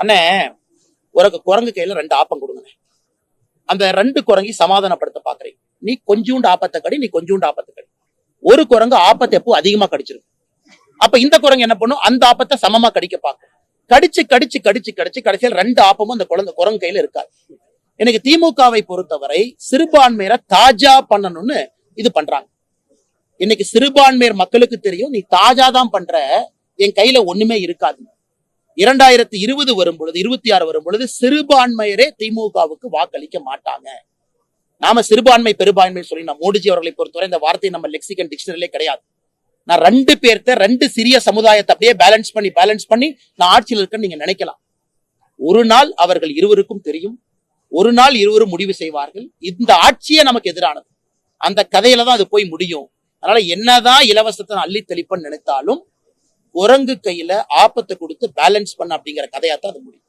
அண்ணே உனக்கு குரங்கு கையில ரெண்டு ஆப்பம் கொடுங்க அந்த ரெண்டு குரங்கி சமாதானப்படுத்த பாக்குறீங்க நீ கொஞ்சூண்டு ஆப்பத்தை கடி நீ கொஞ்சூண்டு ஆப்பத்தை கடி. ஒரு குரங்கு ஆப்பத்தை எப்போ அதிகமா கடிச்சிருக்கு அப்ப இந்த குரங்கு என்ன பண்ணும்? அந்த ஆப்பத்தை சமமா கடிக்க பார்க்கும். கடிச்சு கடிச்சு கடிச்சு கடிச்சு கடைசியில் ரெண்டு ஆப்பமும் அந்த குழந்தை குரங்கு கையில இருக்காது. எனக்கு திமுகவை பொறுத்தவரை சிறுபான்மையரை தாஜா பண்ணணும்னு இது பண்றாங்க. இன்னைக்கு சிறுபான்மையர் மக்களுக்கு தெரியும் நீ தாஜா தான் பண்ற என் கையில ஒண்ணுமே இருக்காது இரண்டாயிரத்தி இருபது வரும் பொழுது இருபத்தி ஆறு வரும் பொழுது சிறுபான்மையரே திமுகவுக்கு வாக்களிக்க மாட்டாங்க. நாம சிறுபான்மை பெரும்பான்மை சொல்லி நான் மோடிஜி அவர்களை பொறுத்தவரை இந்த வார்த்தை நம்ம லெக்சிகன் டிக்ஷனரிலே கிடையாது. நான் ரெண்டு பேர்த்த ரெண்டு சிறிய சமுதாயத்தை அப்படியே பேலன்ஸ் பண்ணி பேலன்ஸ் பண்ணி நான் ஆட்சியில் இருக்கேன்னு நீங்க நினைக்கலாம். ஒரு நாள் அவர்கள் இருவருக்கும் தெரியும். ஒரு நாள் இருவரும் முடிவு செய்வார்கள். இந்த ஆட்சியே நமக்கு எதிரானது. அந்த கதையில தான் அது போய் முடியும். அதனால என்னதான் இலவசத்தை அள்ளி தெளிப்பன்னு நினைத்தாலும் குரங்கு கையில ஆபத்தை கொடுத்து பேலன்ஸ் பண்ண அப்படிங்கிற கதையா தான் அது முடியும்.